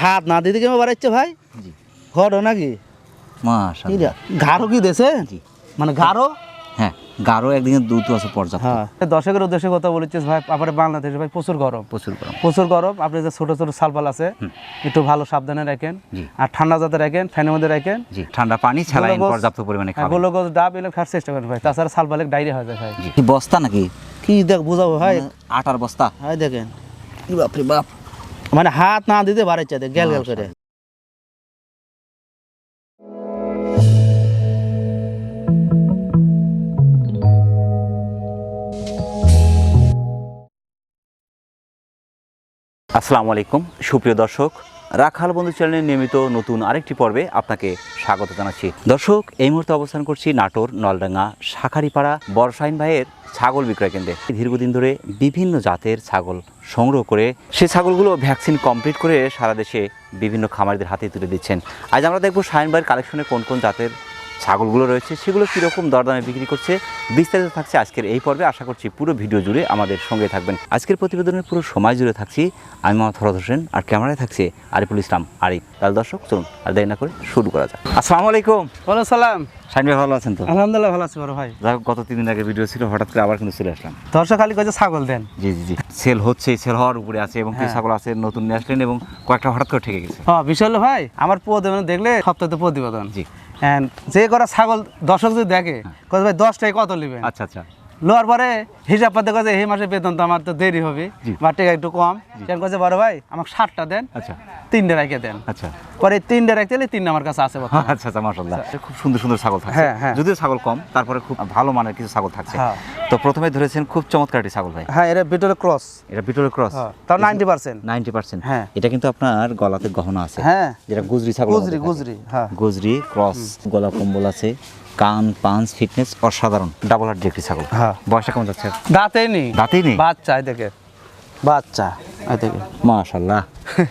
হাত না দিতে কেমন বাড়াচ্ছে ভাই? জি। নাকি? কি ঘাড়ো কি দেশে? মানে হ্যাঁ গাঢ় একদিকে দুধ আছে পর্যাপ্ত। হ্যাঁ। দর্শকের উদ্দেশ্যে কথা বলেছিস ভাই আপনার বাংলাদেশে ভাই প্রচুর গরম। প্রচুর গরম। প্রচুর গরম আপনি যে ছোট ছোট সালপাল আছে একটু ভালো সাবধানে রাখেন। আর ঠান্ডা যাতে রাখেন ফ্যানের মধ্যে রাখেন। ঠান্ডা পানি পর্যাপ্ত পরিমাণে হ্যাঁ, খাবেন। গোলগোজ ডাব এলে খাওয়ার চেষ্টা করেন ভাই। তাছাড়া সালপালে ডাইরিয়া হয়ে যায় ভাই। কি বস্তা নাকি? কি দেখ বুঝাবো ভাই। আটার বস্তা। ভাই দেখেন। বাপরে বাপ। মানে হাত না দিতে বাড়াচ্ছে গেল গেল করে। আসসালামু আলাইকুম সুপ্রিয় দর্শক রাখাল বন্ধু চ্যানেলের নিয়মিত নতুন আরেকটি পর্বে আপনাকে স্বাগত জানাচ্ছি। দর্শক, এই মুহূর্তে অবস্থান করছি নাটোর, নলডাঙ্গা, শাখারিপাড়া বর্ষাইন ভাইয়ের ছাগল বিক্রয় কেন্দ্রে। দীর্ঘদিন ধরে বিভিন্ন জাতের ছাগল সংগ্রহ করে সেই ছাগলগুলো ভ্যাকসিন কমপ্লিট করে সারা দেশে বিভিন্ন খামারিদের হাতে তুলে দিচ্ছেন। আজ আমরা দেখব শাহিন ভাইয়ের কালেকশনে কোন কোন জাতের ছাগলগুলো রয়েছে সেগুলো কীরকম দরদামে বিক্রি করছে বিস্তারিত থাকছে আজকের এই পর্বে। আশা করছি পুরো ভিডিও জুড়ে আমাদের সঙ্গে থাকবেন। আজকের প্রতিবেদনের পুরো সময় জুড়ে থাকছি আমি মোহাম্মদ ফরদ হোসেন আর ক্যামেরায় থাকছে আরিফুল ইসলাম আরিফ। তাহলে দর্শক চলুন আর দেরি না করে শুরু করা যাক। আসসালামু আলাইকুম। বলো সালাম। শাহিন ভাই ভালো আছেন তো? আলহামদুলিল্লাহ ভালো আছি বড় ভাই। গত তিন দিন আগে ভিডিও ছিল হঠাৎ করে আবার কিন্তু চলে আসলাম। দর্শক খালি ছাগল দেন। জি জি জি। সেল হচ্ছে সেল হওয়ার উপরে আছে এবং কিছু হ্যাঁ। ছাগল আছে নতুন নিয়ে আসলেন এবং কয়েকটা হঠাৎ করে ঠেকে গেছে। হ্যাঁ হলো ভাই আমার প্রতিবেদন দেখলে সপ্তাহে প্রতিবেদন। জি। যে করা ছাগল দর্শক যদি দেখে ভাই দশটায় কত নেবেন? আচ্ছা আচ্ছা। লোয়ার পরে হিসাব পাতে কাছে এই মাসে বেতন তো আমার তো দেরি হবে। বা টাকা একটু কম। কেন কাছে বড় ভাই আমাকে ষাটটা দেন আচ্ছা। তিনটে রেখে দেন। আচ্ছা। পরে তিনটে রাখতে হলে তিনটে আমার কাছে আছে আচ্ছা আচ্ছা মাশাআল্লাহ। খুব সুন্দর সুন্দর ছাগল থাকছে। হ্যাঁ, হ্যাঁ। যদিও ছাগল কম তারপরে খুব ভালো মানের কিছু ছাগল থাকছে। হ্যাঁ। তো প্রথমে ধরেছেন খুব চমৎকার একটি ছাগল ভাই। হ্যাঁ এটা বিটল ক্রস এটা বিটলের ক্রস তাও নাইনটি পার্সেন্ট। Ninety percent. হ্যাঁ। এটা কিন্তু আপনার গলাতে গহনা আছে। হ্যাঁ। যেটা গুজরি ছাগল গুজরি গুজরি হ্যাঁ। গুজরি ক্রস গলা কম্বল আছে। কান পাঞ্চ ফিটনেস অসাধারণ। ডাবল হার্ড একটি ছাগল। হ্যাঁ। বয়সটা কেমন যাচ্ছে? দাঁতেই নেই। দাঁতেই নেই? বাচ্চা দেখে। বাচ্চা এই দেখে। মাশাল্লাহ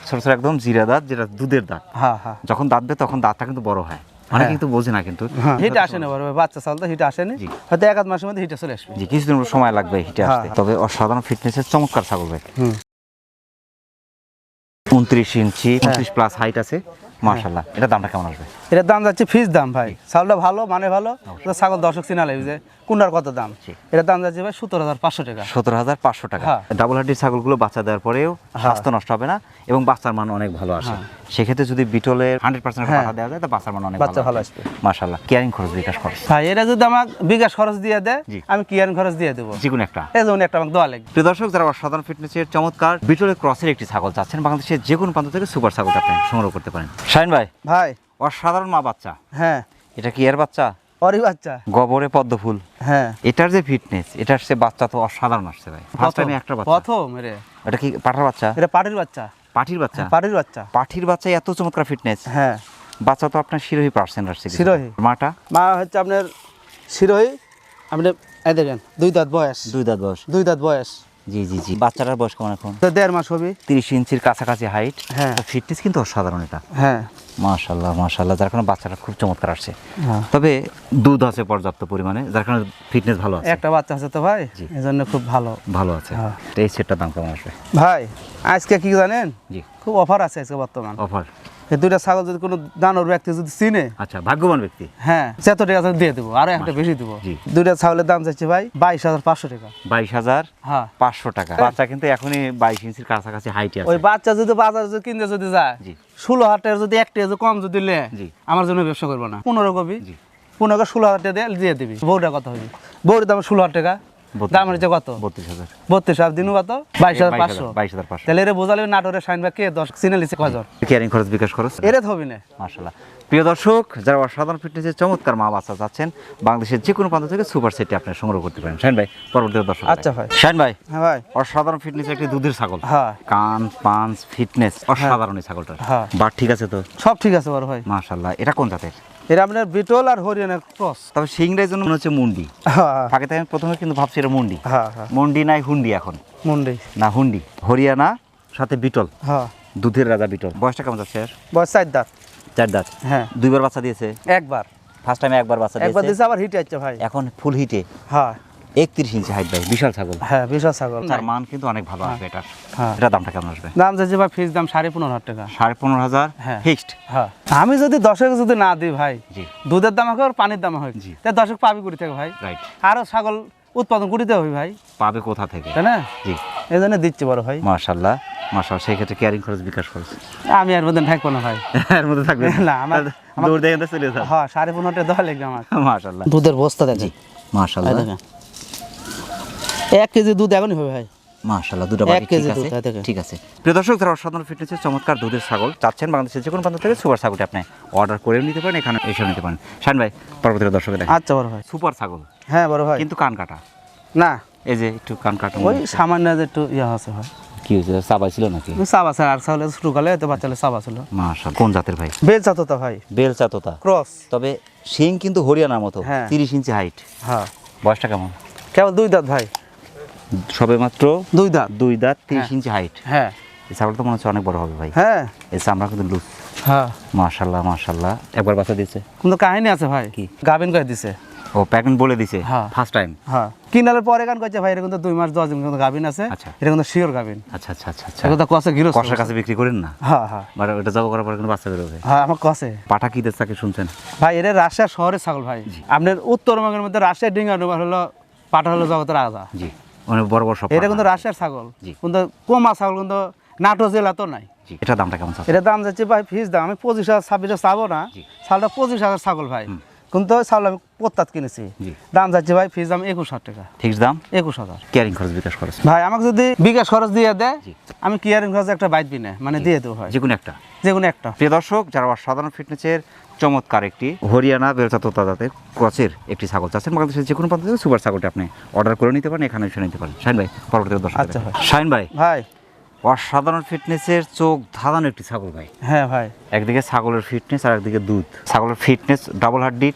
ছোট ছোট একদম জিরা দাঁত যেটা দুধের দাঁত। হ্যাঁ হ্যাঁ। যখন দাঁত দেয় তখন দাঁতটা কিন্তু বড় হয়। অনেকে হ্যাঁ। কিন্তু বোঝে না কিন্তু। হিট আসে না বড়। বাচ্চা চাল তো হিট আসেনি জি। হয়তো এক আধ মাসের মধ্যে হিটে চলে আসবে। জি কিছুদিন সময় লাগবে হিটে হ্যাঁ, আসতে। হ্যাঁ। তবে অসাধারণ ফিটনেসের চমৎকার ছাগল ভাই। উনত্রিশ ইঞ্চি হ্যাঁ। উনত্রিশ প্লাস হাইট আছে। মার্শাল্লাহ এটা দামটা কেমন আসবে? এটার দাম যাচ্ছে ফিস দাম ভাই। চাউলটা ভালো মানে ভালো। ছাগল দর্শক চিনা লাগবে যে কোনটার কত দাম। এটার দাম যাচ্ছে ভাই সত্তর হাজার পাঁচশো টাকা। সতেরো হাজার পাঁচশো টাকা। হ্যাঁ। ডাবল হার্ডির ছাগলগুলো বাচ্চা দেওয়ার পরেও স্বাস্থ্য নষ্ট হবে না এবং বাচ্চার মান অনেক ভালো আসে। সেক্ষেত্রে যদি বিটলের হান্ড্রেড পার্সেন্ট হ্যাঁ। দেওয়া যায় তো বাচ্চার মান অনেক বাচ্চা ভালো আসবে। মার্শাল্লাহ কেয়ারিং খরচ বিকাশ খরচ। ভাই এটা যদি আমার বিকাশ খরচ দিয়ে দেয় আমি কিয়ারিং খরচ দিয়ে দেবো। যে কোনো একটা। এই যেমন একটা আমাকে দেওয়া লাগবে। প্রিয় দর্শক যারা অসাধারণ ফিটনেসের চমৎকার বিটলের ক্রসের একটি ছাগল চাচ্ছেন বাংলাদেশের যে কোনো প্রান্ত থেকে সুপার ছাগলটা আপনি সংগ্রহ করতে পারেন। শাহিন ভাই ভাই। অসাধারণ মা বাচ্চা। হ্যাঁ। এটা কি এর বাচ্চা? অরি বাচ্চা। গবরে পদ্ম ফুল। হ্যাঁ। এটার যে ফিটনেস এটার সে বাচ্চা তো অসাধারণ আসছে ভাই। ফার্স্ট টাইমে একটা বাচ্চা। প্রথম রে। এটা কি পাঠার বাচ্চা? এটা পাটির বাচ্চা। পাঠির বাচ্চা? পাটির বাচ্চা। পাঠির বাচ্চা এত চমৎকার ফিটনেস হ্যাঁ। বাচ্চা তো আপনার শিরোহী পার্সেন্ট আসছে। শিরোহী। মাটা? মা হচ্ছে আপনার শিরোহী। আপনি এই দেখেন দুই দাঁত বয়স। দুই দাঁত বয়স। দুই দাঁত বয়স। জি জি জি। বাচ্চাটার বয়স কেমন এখন? তো দেড় মাস হবে। তিরিশ ইঞ্চির কাছাকাছি হাইট হ্যাঁ। ফিটনেস কিন্তু অসাধারণ এটা। হ্যাঁ। মাশাল্লাহ মাশাল্লাহ যার কারণে বাচ্চাটা খুব চমৎকার আসছে। হ্যাঁ। তবে দুধ আছে পর্যাপ্ত পরিমাণে যার কারণে ফিটনেস ভালো আছে। একটা বাচ্চা আছে তো ভাই। এই জন্য খুব ভালো। ভালো আছে। হ্যাঁ। এই সেটটার দাম কেমন আসবে? ভাই আজকে কি জানেন? জি। খুব অফার আছে আজকে বর্তমান। অফার। এই দুইটা ছাগল যদি কোনো দানোর ব্যক্তি যদি চিনে আচ্ছা ভাগ্যবান ব্যক্তি। হ্যাঁ যত টাকা আছে দিয়ে দেবো আরও একটা বেশি দেবো। দুইটা ছাগলের দাম চাইছে ভাই বাইশ হাজার পাঁচশো টাকা। বাইশ হাজার হ্যাঁ। পাঁচশো টাকা। বাচ্চা কিন্তু এখনই বাইশ ইঞ্চির কাছাকাছি হাইটে ওই বাচ্চা যদি বাজার যদি কিনতে যদি যায় ষোলো হাজার টাকা যদি একটা যদি কম যদি লে জি। আমার জন্য ব্যবসা করব না। পনেরো কপি। পনেরো ষোলো হাজার টাকা দিয়ে দিবি। বউটা কথা হবে বউটার দাম ষোলো হাজার টাকা। দাম হচ্ছে কত? বত্রিশ হাজার। বত্রিশ হাজার দিনও কত? বাইশ হাজার পাঁচশো। বাইশ হাজার পাঁচশো। তাহলে এর বোঝালে নাটোরের সাইন বা কে? দশ চিনে লিখছে কজন কেয়ারিং খরচ বিকাশ খরচ? এরে হবি না। মাশাল্লাহ প্রিয় দর্শক যারা অসাধারণ ফিটনেসের চমৎকার মা বাচ্চা যাচ্ছেন বাংলাদেশের যে কোনো প্রান্ত থেকে সুপার সেটটি আপনি সংগ্রহ করতে পারেন। শাহিন ভাই পরবর্তী দর্শক আচ্ছা ভাই। শাহিন ভাই হ্যাঁ ভাই। অসাধারণ ফিটনেস একটি দুধের ছাগল। হ্যাঁ। কান পাঞ্চ ফিটনেস অসাধারণ এই ছাগলটা হ্যাঁ। বাট ঠিক আছে তো? সব ঠিক আছে বড় ভাই। মাশাল্লাহ এটা কোন জাতের? এরা আপনার বিটল আর হরিয়ানার ক্রস। তবে সিংড়ার জন্য মনে হচ্ছে মুন্ডি। হ্যাঁ। ফাঁকে আমি প্রথমে কিন্তু ভাবছি এটা মুন্ডি। হ্যাঁ হ্যাঁ। মুন্ডি নাই হুন্ডি এখন। মুন্ডি। না হুন্ডি। হরিয়ানা সাথে বিটল। হ্যাঁ। দুধের রাজা বিটল। বয়সটা কেমন যাচ্ছে বয়স চার দাঁত। চার দাঁত? হ্যাঁ। দুইবার বাচ্চা দিয়েছে? একবার। ফার্স্ট টাইমে একবার বাচ্চা একবার দিয়েছে? দিয়েছে আবার হিটে আছে ভাই। এখন ফুল হিটে হ্যাঁ। একত্রিশ ইঞ্চি হাইট ভাই বিশাল ছাগল। হ্যাঁ বিশাল ছাগল তার মান কিন্তু অনেক ভালো আসবে এটার। হ্যাঁ। এটা দামটা কেমন আসবে? দাম চাইছি ভাই ফিস দাম সাড়ে পনেরো হাজার টাকা। সাড়ে পনেরো হাজার হ্যাঁ। ফিক্সড হ্যাঁ। আমি যদি দশক যদি না দিই ভাই জি। দুধের দাম হোক আর পানির দাম হোক। তাই দশক পাবি কুড়ি থেকে ভাই। রাইট আরও ছাগল উৎপাদন কুড়িতে হবে ভাই। পাবে কোথা থেকে? তাই না? জি। এই জন্য দিচ্ছি বড় ভাই। মার্শাল্লাহ মার্শাল সেই ক্ষেত্রে ক্যারিং খরচ বিকাশ খরচ। আমি আর মধ্যে থাকব না ভাই। এর মধ্যে থাকবে না, আমার- আমার- দৌড় দেখে চলে যান হ্যাঁ সাড়ে পনেরোটা দেওয়া লাগবে আমার। দুধের বস্তা দেখি মার্শাল্লাহ এক কেজি দুধ এখনই হবে ভাই। দুটো এক ঠিক আছে? দুধ, তাই থেকে। ঠিক আছে। প্রিয় দর্শক যারা অসাধারণ ফিটনেসের চমৎকার দুধের ছাগল চাচ্ছেন বাংলাদেশের যে কোনো প্রান্ত থেকে সুপার ছাগলটি আপনি অর্ডার করে নিতে পারেন এখানে এসে নিতে পারেন। শান ভাই পরবর্তী দর্শকের আচ্ছা বড় ভাই। সুপার ছাগল। হ্যাঁ বড় ভাই। কিন্তু কান কাটা। না। এই যে একটু কান কাটা ওই সামান্য যে একটু ইয়ে আছে ভাই। কি হয়েছে চাবা ছিল নাকি? সাবা স্যার আর ছাগলে শুরু করলে তো বাচ্চালে সাবা ছিল। মাশাআল্লাহ কোন জাতের ভাই? বেল চাতো তো ভাই। বেলচা তোতা ক্রস তবে শিং কিন্তু হরিয়ানার মতো হ্যাঁ। তিরিশ ইঞ্চি হাইট হ্যাঁ। বয়সটা কেমন? কেবল দুই দাঁত ভাই। সবে মাত্র দুই দাঁত। দুই দাঁত তিরিশ হ্যাঁ। ইঞ্চি হাইট হ্যাঁ। এই ছাগলটা মনে হচ্ছে অনেক বড় হবে ভাই। হ্যাঁ। এই চামড়া কিন্তু লুজ হ্যাঁ। মাশাল্লাহ মাশাল্লাহ। একবার বাচ্চা দিচ্ছে কিন্তু কাহিনী আছে ভাই? কি? করে দিছে। ও বলে দিছে। হ্যাঁ। ফার্স্ট টাইম হ্যাঁ। কিনালের পরে গান ভাই এটা কিন্তু দুই মাস দশ দিন কিন্তু আছে। আচ্ছা। এটা কিন্তু শিওর গাভিন। আচ্ছা আচ্ছা আচ্ছা আচ্ছা। এটা তো গিরো কষার কাছে বিক্রি করেন না? হ্যাঁ হ্যাঁ। মানে ওটা জব করার পরে কিন্তু বাচ্চা হ্যাঁ আমার কষে। পাঠা কি তাকে শুনছেন? ভাই এটা রাজশাহী শহরের ছাগল ভাই। আপনার উত্তরবঙ্গের মধ্যে রাজশাহী ডিঙ্গা ডোবার হলো পাটা হলো জগতের রাজা। জি। অনেক বড় বড় সব এটা কিন্তু রাজশাহীর ছাগল। কিন্তু কমা ছাগল কিন্তু নাটো জেলা তো নাই। এটা দামটা কেমন এটা দাম যাচ্ছে ভাই ফিস দাম। আমি পঁচিশ হাজার ছাব্বিশ হাজার চাবো না। ছাগলটা পঁচিশ হাজার ছাগল ভাই। কিন্তু ছাগল আমি প্রত্যাত কিনেছি। দাম যাচ্ছে ভাই ফিস দাম একুশ হাজার টাকা। ফিক্সড দাম? একুশ হাজার। ক্যারিং খরচ বিকাশ খরচ? ভাই আমাকে যদি বিকাশ খরচ দিয়ে দেয় আমি কিয়ারিং খরচ একটা বাইক বিনে মানে দিয়ে দেবো ভাই। যে কোনো একটা। যে কোনো একটা। প্রিয় দর্শক যারা সাধারণ ফিটনেসের চমৎকার একটি হরিয়ানা বেলচা তোতা জাতের ক্রসের একটি ছাগল চাচ্ছেন। বাংলাদেশের যে কোনো প্রান্ত থেকে সুপার ছাগলটি আপনি অর্ডার করে নিতে পারেন এখানে এসে নিতে পারেন। শাহিন ভাই পরবর্তী দর্শক আচ্ছা ভাই। শাহিন ভাই ভাই। অসাধারণ ফিটনেসের চোখ ধাঁধানো একটি ছাগল ভাই। হ্যাঁ ভাই। একদিকে ছাগলের ফিটনেস আর একদিকে দুধ। ছাগলের ফিটনেস ডাবল হাড্ডির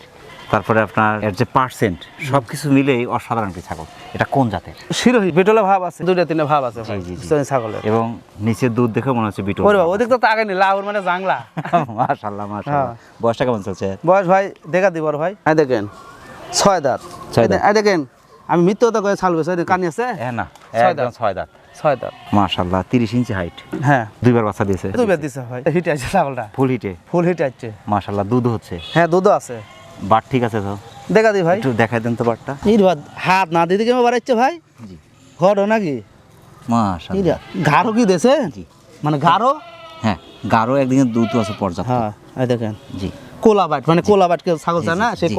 তারপরে আপনার এর যে পার্সেন্ট সব কিছু মিলেই অসাধারণ একটি ছাগল। এটা কোন জাতের? শিরোহি বিটলে ভাব আছে দুইটা তিনটা ভাব আছে ভাই জি, জি। ছাগলের। এবং নিচের দুধ দেখে মনে হচ্ছে বিটল ওরে বাবা ওদিক তো আগে নি লাউর মানে জাংলা। মাশাল্লাহ মাশাল্লাহ হ্যাঁ। বয়সটা কেমন চলছে? বয়স ভাই দেখা দিব ভাই। এই দেখেন ছয় দাঁত। ছয় দাঁত। এই দেখেন আমি মিথ্য কথা কয়ে ছালবে ছয় কানি আছে? হ্যাঁ না ছয় একদম দাঁত। ছয় দাঁত। ছয় দাঁত। মাশাল্লাহ তিরিশ ইঞ্চি হাইট হ্যাঁ। দুইবার বাচ্চা দিয়েছে। দুই বেদ দিছে ভাই। হিট আছে ছাগলটা। ফুল হিটে। ফুল হিট আছে। মাশাল্লাহ দুধ হচ্ছে। হ্যাঁ দুধও আছে। বাট ঠিক আছে তো দেখা দি ভাই। একটু দেখাই দেন তো বাটটা। হাত না দিদি কেমন বাড়াচ্ছে ভাই? জি। ঘর নাকি? মাশাল্লাহ ইরা ঘাড়ো কি দেছে জি। মানে ঘাড়ো হ্যাঁ গাঢ় একদিকে দুধ আছে পর্যাপ্ত। হ্যাঁ এই দেখেন। জি। মানে ছাগল চায় না সেই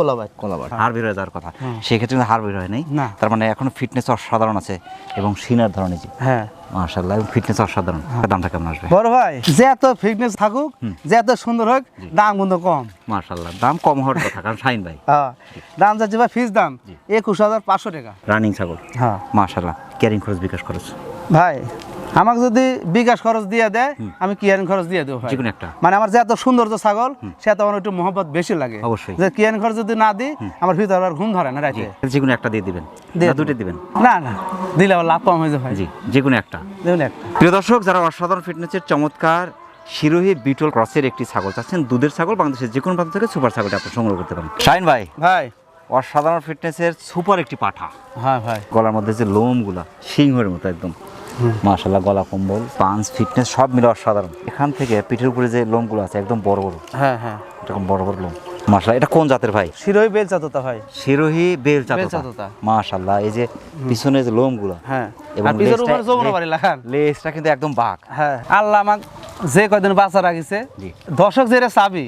হাড় বের হয়ে যাওয়ার কথা। সেক্ষেত্রে কিন্তু হাড় বের হয় নাই। না। তার মানে এখনও ফিটনেস অসাধারণ আছে এবং সিনার ধরনের হ্যাঁ। মাশাল্লাহ এবং ফিটনেস অসাধারণ। দামটা কেমন আসবে। বড় ভাই যে এত ফিটনেস থাকুক যে এত সুন্দর হোক দাম কিন্তু কম। মাশাআল্লাহ দাম কম হওয়ার কথা কারণ শাইন ভাই। হ্যাঁ দাম যাচ্ছে ভাই ফিস দাম একুশ হাজার পাঁচশো টাকা। রানিং ছাগল। হ্যাঁ। মাশাআল্লাহ ক্যারিং খরচ বিকাশ খরচ। ভাই আমাকে যদি বিকাশ খরচ দিয়ে দেয় আমি কিয়ারিং খরচ দিয়ে দেবো ভাই? যে কোনো একটা। মানে আমার যে এত সৌন্দর্য ছাগল সে তো আমার একটু মহব্বত বেশি লাগে। অবশ্যই। যে কিয়ারিং খরচ যদি না দিই আমার ভিতরে আবার ঘুম ধরে না রাইতে। যে কোনো একটা দিয়ে দিবেন? দুটো দিবেন? না না। দিলে আবার লাভ কম হয়ে যায় ভাই। জি যে কোনো একটা। দেখুন একটা। প্রিয় দর্শক যারা অসাধারণ ফিটনেসের চমৎকার শিরোহী বিটল ক্রসের একটি ছাগল চাচ্ছেন দুধের ছাগল বাংলাদেশের যে কোনো প্রান্ত থেকে সুপার ছাগলটা আপনি সংগ্রহ করতে পারেন। শাইন ভাই ভাই। অসাধারণ ফিটনেসের সুপার একটি পাঠা। হ্যাঁ ভাই। গলার মধ্যে যে লোমগুলা সিংহের মতো একদম। মাশাল্লাহ গলা কম্বল পাঞ্চ ফিটনেস সব মিলে অসাধারণ। এখান থেকে পিঠের উপরে যে লোমগুলো আছে একদম বড় বড়। হ্যাঁ হ্যাঁ। এরকম বড় বড় লোম। মাশাল্লাহ এটা কোন জাতের ভাই? শিরোহি বেল তোতা ভাই। শিরোহি বেল চাততা। তোতা। মাশাল্লাহ এই যে পিছনে যে লোমগুলো হ্যাঁ। এবং লেজটা কিন্তু একদম বাঘ হ্যাঁ। আল্লাহ আমাক যে কয়দিন বাঁচা রাখিছে। দর্শক যেটা চাবি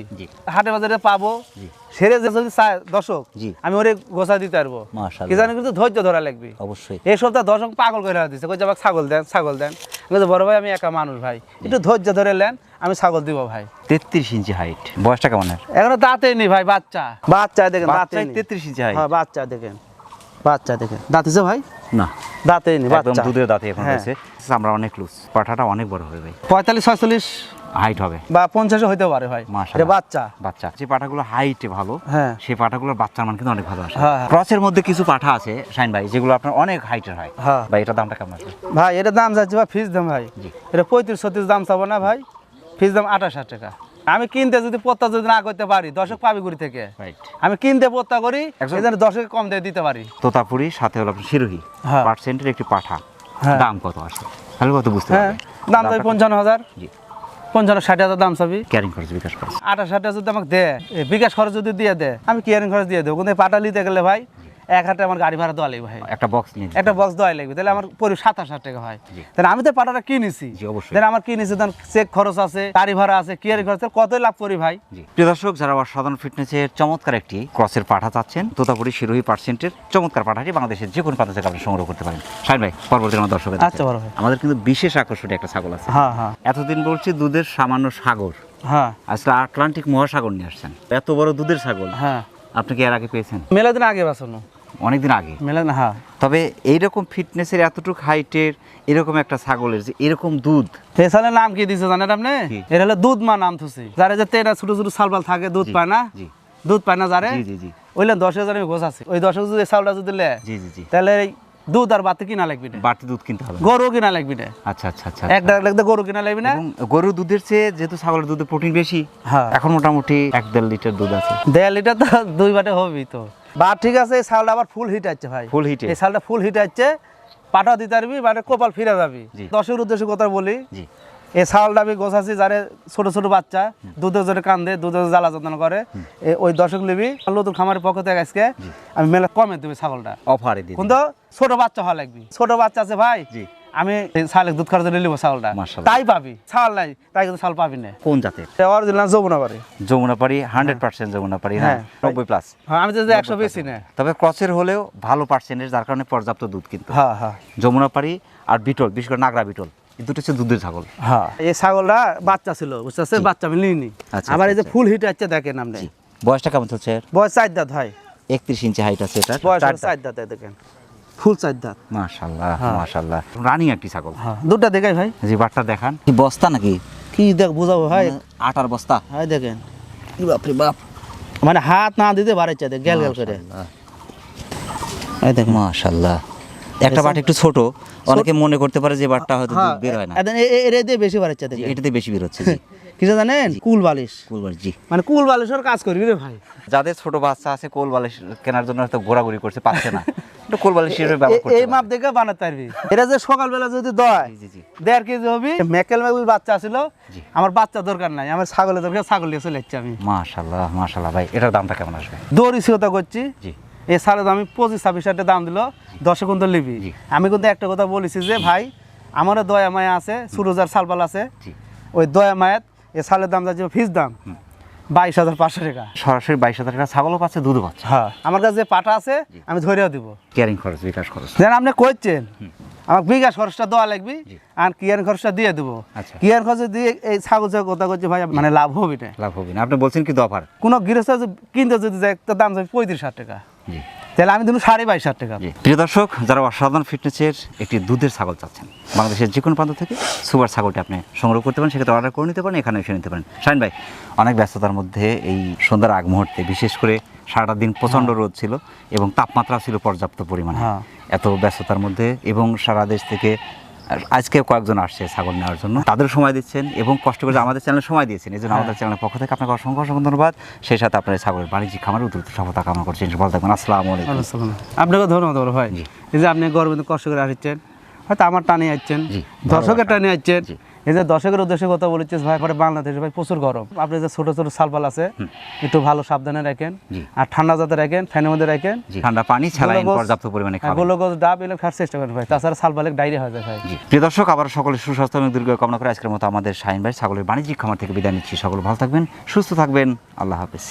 হাটে বাজারে পাবো সেরে যে যদি চায় দর্শক আমি ওরে গোছা দিতে পারব। কি জানি কিন্তু ধৈর্য ধরা লাগবে। অবশ্যই। এই সপ্তাহ দর্শক পাগল করে দিচ্ছে কই আমাকে ছাগল দেন ছাগল দেন। বড় ভাই আমি একা মানুষ ভাই। একটু ধৈর্য ধরে নেন আমি ছাগল দিব ভাই। তেত্রিশ ইঞ্চি হাইট। বয়সটা কেমন? এখনও দাঁতে নি ভাই বাচ্চা। বাচ্চা দেখেন দাঁতে তেত্রিশ ইঞ্চি হাইট। হ্যাঁ বাচ্চা দেখেন। বাচ্চা দেখেন দাঁতিছে ভাই? না। দাঁতে নি একদম দুধের দাঁতে এখন হ্যাঁ। রয়েছে আমরা অনেক লুজ পাঠাটা অনেক বড় হবে ভাই। পঁয়তাল্লিশ ছয়চল্লিশ? হাইট হবে। বা পঞ্চাশও হইতে পারে ভাই। এটা বাচ্চা। বাচ্চা। যে পাঠাগুলো হাইটে ভালো হ্যাঁ। সেই পাঠাগুলোর বাচ্চার মান কিন্তু অনেক ভালো আসে। হ্যাঁ, হ্যাঁ। ক্রসের মধ্যে কিছু পাঠা আছে শাইন ভাই যেগুলো আপনার অনেক হাইটের হয়। হ্যাঁ। ভাই এটার দামটা কেমন আসবে ভাই এটা দাম যাচ্ছে ভাই ফিস দাম ভাই। জি। এটা পঁয়ত্রিশ ছত্রিশ দাম চাবো না ভাই। ফিস দাম আঠাশ হাজার টাকা। আমি কিনতে যদি পত্তা যদি না করতে পারি দর্শক পাবি গুড়ি থেকে। আমি কিনতে পত্তা করি একজন- এই কম দিয়ে দিতে পারি। তোতাপুরি সাথে হলো আপনার শিরোহী। হ্যাঁ। পার্সেন্টের একটি পাঠা। হ্যাঁ। দাম কত আসে তাহলে কত বুঝতে হ্যাঁ। পারবেন দাম চাবি পঞ্চান্ন হাজার। জি। পঞ্চান্ন ষাট হাজার দাম চাবি ক্যারিং খরচ বিকাশ খরচ। আঠাশ হাজার যদি আমাকে দেয় বিকাশ খরচ যদি দিয়ে দেয় আমি কিয়ারিং খরচ দিয়ে দেবো। কিন্তু পাটা নিতে গেলে ভাই এক হাজার আমার গাড়ি ভাড়া দেওয়া লাগবে ভাই। একটা বক্স নিয়ে একটা বক্স দেওয়াই লাগবে। তাহলে আমার পরি সাতাশ হাজার টাকা হয়। তাহলে আমি তো পাটাটা কিনেছি। তাহলে আমার কিনেছি তখন চেক খরচ আছে গাড়ি ভাড়া আছে কিয়ারিং খরচ কতই লাভ করি ভাই? প্রিয় দর্শক যারা অসাধারণ ফিটনেসের চমৎকার একটি ক্রসের পাঠা চাচ্ছেন তোতাপুরি শিরোহী পার্সেন্টের চমৎকার পাঠাটি বাংলাদেশের যে কোনো প্রান্ত থেকে আপনি সংগ্রহ করতে পারেন। শাহিন ভাই পরবর্তী আমার দর্শক আচ্ছা, বড় ভাই। আমাদের কিন্তু বিশেষ আকর্ষণীয় একটা ছাগল আছে। হ্যাঁ হ্যাঁ। এতদিন বলছি দুধের সামান্য সাগর। হ্যাঁ। আজকে আটলান্টিক মহাসাগর নিয়ে আসছেন। এত বড় দুধের ছাগল। হ্যাঁ। আপনি কি এর আগে পেয়েছেন? মেলা দিন আগে বাঁচানো। অনেকদিন আগে? মেলা না হ্যাঁ। তবে এইরকম ফিটনেসের এতটুকু হাইটের এরকম একটা ছাগলের যে এরকম দুধ। এসালের নাম কি দিছে জানেন আপনি? এটা হলো দুধ মা নাম থুসি। যারা যে তেরা ছোট ছোট সালবাল থাকে দুধ পায় না? জি। দুধ পায় না যারে? জি জি জি। ওইলে দশ হাজার ঘোষ আছে। ওই দশ হাজার সালটা যদি লে জি জি জি। তাহলে দুধ আর বাতি কিনা লাগবে না। বাটি দুধ কিনতে হবে। গরু কিনা লাগবে না। আচ্ছা আচ্ছা আচ্ছা। লাগতে গরু কিনা লাগবে না। গরু দুধের চেয়ে যেহেতু ছাগলের দুধে প্রোটিন বেশি হ্যাঁ। এখন মোটামুটি এক দেড় লিটার দুধ আছে। দেড় লিটার তো দুই বাটে হবেই তো। বা ঠিক আছে এই ছাগলটা আবার ফুল হিট আছে ভাই। ফুল হিটে? এই ছাগলটা ফুল হিট আছে পাঠা দিতে পারবি মানে কপাল ফিরে যাবি। দশের উদ্দেশ্যে কথা বলি। জি। এই চাউলটা আমি গোছাছি যারে ছোট ছোট বাচ্চা দুধের জন্য কান্দে দুধের জ্বালা যত্ন করে। ওই দশক লিবি নতুন খামারের পক্ষ থেকে আজকে আমি মেলা কমে দেবো ছাগলটা। অফারে দিন। কিন্তু ছোট বাচ্চা হওয়া লাগবে। ছোট বাচ্চা আছে ভাই জি। আমি ছালে দুধ খাওয়ার জন্য নিবো ছাগলটা। তাই পাবি ছাল নাই তাই কিন্তু ছাল পাবি না। কোন জাতের? অরিজিনাল যমুনা বাড়ি যমুনাপাড়ি হান্ড্রেড পার্সেন্ট যমুনাপাড়ি হ্যাঁ? হ্যাঁ। নব্বই প্লাস হ্যাঁ আমি তো একশো বেশি না তবে ক্রসের হলেও ভালো পার্সেন্টেজ যার কারণে পর্যাপ্ত দুধ কিন্তু। হ্যাঁ হ্যাঁ। যমুনাপাড়ি আর বিটল বিশেষ করে নাগরা বিটল। দুটো হচ্ছে দুধের ছাগল। হ্যাঁ। এই ছাগলটা বাচ্চা ছিল বুঝতে বাচ্চা আমি নিইনি। আচ্ছা, আবার এই যে আচ্ছা। ফুল হিট আছে দেখেন আপনি। বয়সটা কেমন চলছে? বয়স চার দাঁত ভাই একত্রিশ ইঞ্চি হাইট আছে এটা বয়স চার দাঁত। দেখেন। ফুল চার দাঁত। মাশাল্লাহ হ্যাঁ। মাশাল্লাহ রানিং একটি ছাগল। হ্যাঁ। দুটা দেখাই ভাই। জি বাটটা দেখান। কি বস্তা নাকি? কি দেখ বুঝাবো ভাই। আটার বস্তা। দেখেন। কি বাপরে বাপ। মানে হাত না দিতে বাড়াচ্ছে দেখ গেল গেল করে। এই দেখেন। মাশাল্লাহ একটা বাট একটু ছোট। অনেকে মনে করতে পারে যে বাটটা হয়তো হ্যাঁ দুধ বের হয় না। এর দিয়ে বেশি জি, দেখেন। এটাতে বেশি বের হচ্ছে জি। কিছু জানেন? কুল বালিশ। কুলবার জি। মানে কুল বালিশের কাজ করি রে ভাই। যাদের ছোট বাচ্চা আছে কোল বালিশ কেনার জন্য হয়তো ঘোরাঘুরি করছে পাচ্ছে না। একটু কোল বালিশ করতে এই মাপ দেখে বানাতে পারবি। এটা যে সকালবেলা যদি দয় জি জি দেড় কেজি হবি মেকেল মেকেল বাচ্চা ছিল জি। আমার বাচ্চা দরকার নাই আমার ছাগলের দরকার ছাগল নিয়ে চলে যাচ্ছি আমি। মাশাল্লাহ মাশাল্লাহ। ভাই এটার দামটা কেমন আসবে? দৌড়ি সিওতা করছি। জি। এই সালের আমি পঁচিশ ছাব্বিশ হাজার দাম দিল দশে কিন্তু লিবি আমি কিন্তু একটা কথা বলেছি যে ভাই আমারও দয়া মায়া আছে সুরজার সালপাল আছে। ওই দয়া মায়াত এ সালের দাম যাচ্ছে ফিস দাম বাইশ হাজার পাঁচশো টাকা। সরাসরি বাইশ হাজার টাকা ছাগলও পাচ্ছে দুধও পাচ্ছে। হ্যাঁ আমার কাছে যে পাটা আছে আমি ধরেও দিব। কেয়ারিং খরচ বিকাশ খরচ। যেন আপনি করছেন আমার বিকাশ খরচটা দেওয়া লাগবে আর কিয়ার খরচটা দিয়ে দেবো। আচ্ছা। কিয়ার খরচ দিয়ে এই ছাগল যে কথা করছে ভাই মানে লাভ হবে না। লাভ হবে না। আপনি বলছেন কি অফার কোনো গৃহস্থ কিনতে যদি যায় তার দাম যাবে পঁয়ত্রিশ হাজার টাকা। তাহলে আমি দিন সাড়ে বাইশ হাজার টাকা। প্রিয় দর্শক যারা অসাধারণ ফিটনেসের একটি দুধের ছাগল চাচ্ছেন বাংলাদেশের যে কোনো প্রান্ত থেকে সুপার ছাগলটি আপনি সংগ্রহ করতে পারেন সেক্ষেত্রে অর্ডার করে নিতে পারেন এখানে এসে নিতে পারেন। শাহিন ভাই অনেক ব্যস্ততার মধ্যে এই সন্ধ্যার আগ মুহূর্তে বিশেষ করে সারাটা দিন প্রচণ্ড রোদ ছিল এবং তাপমাত্রা ছিল পর্যাপ্ত পরিমাণে। হ্যাঁ। এত ব্যস্ততার মধ্যে এবং সারা দেশ থেকে আজকে কয়েকজন আসছে ছাগল নেওয়ার জন্য। তাদের সময় দিচ্ছেন এবং কষ্ট করে আমাদের চ্যানেল সময় দিয়েছেন এই জন্য আমাদের চ্যানেলের পক্ষ থেকে আপনাকে অসংখ্য অসংখ্য ধন্যবাদ। সেই সাথে আপনার ছাগলের বাণিজ্যিক খামার উদ্রুত সফলতা কামনা করছেন ভালো থাকবেন। আসসালাম আলাইকুম। আপনাকে ধন্যবাদ ভাই। এই যে আপনি গরমে কষ্ট করে আসছেন হয়তো আমার টানে আসছেন দর্শকের টানে আসছেন। এই যে দর্শকের উদ্দেশ্যে কথা বলেছিস ভাই পরে বাংলাদেশে ভাই প্রচুর গরম। আপনি যে ছোট ছোট সালপাল আছে একটু ভালো সাবধানে রাখেন। আর ঠান্ডা যাতে রাখেন ফ্যানের মধ্যে রাখেন। ঠান্ডা পানি স্যালাইন পর্যাপ্ত পরিমাণে হ্যাঁ, খাবেন। গোলগোজ ডাব এগুলো খাওয়ার চেষ্টা করেন ভাই। তাছাড়া সালপালে ডায়রিয়া হয়ে যায় ভাই। প্রিয় দর্শক আবার সকলের সুস্বাস্থ্য এবং দীর্ঘ কামনা করে আজকের মতো আমাদের শাহিন ভাই ছাগলের বাণিজ্যিক খামার থেকে বিদায় নিচ্ছি। সকল ভালো থাকবেন সুস্থ থাকবেন। আল্লাহ হাফেজ।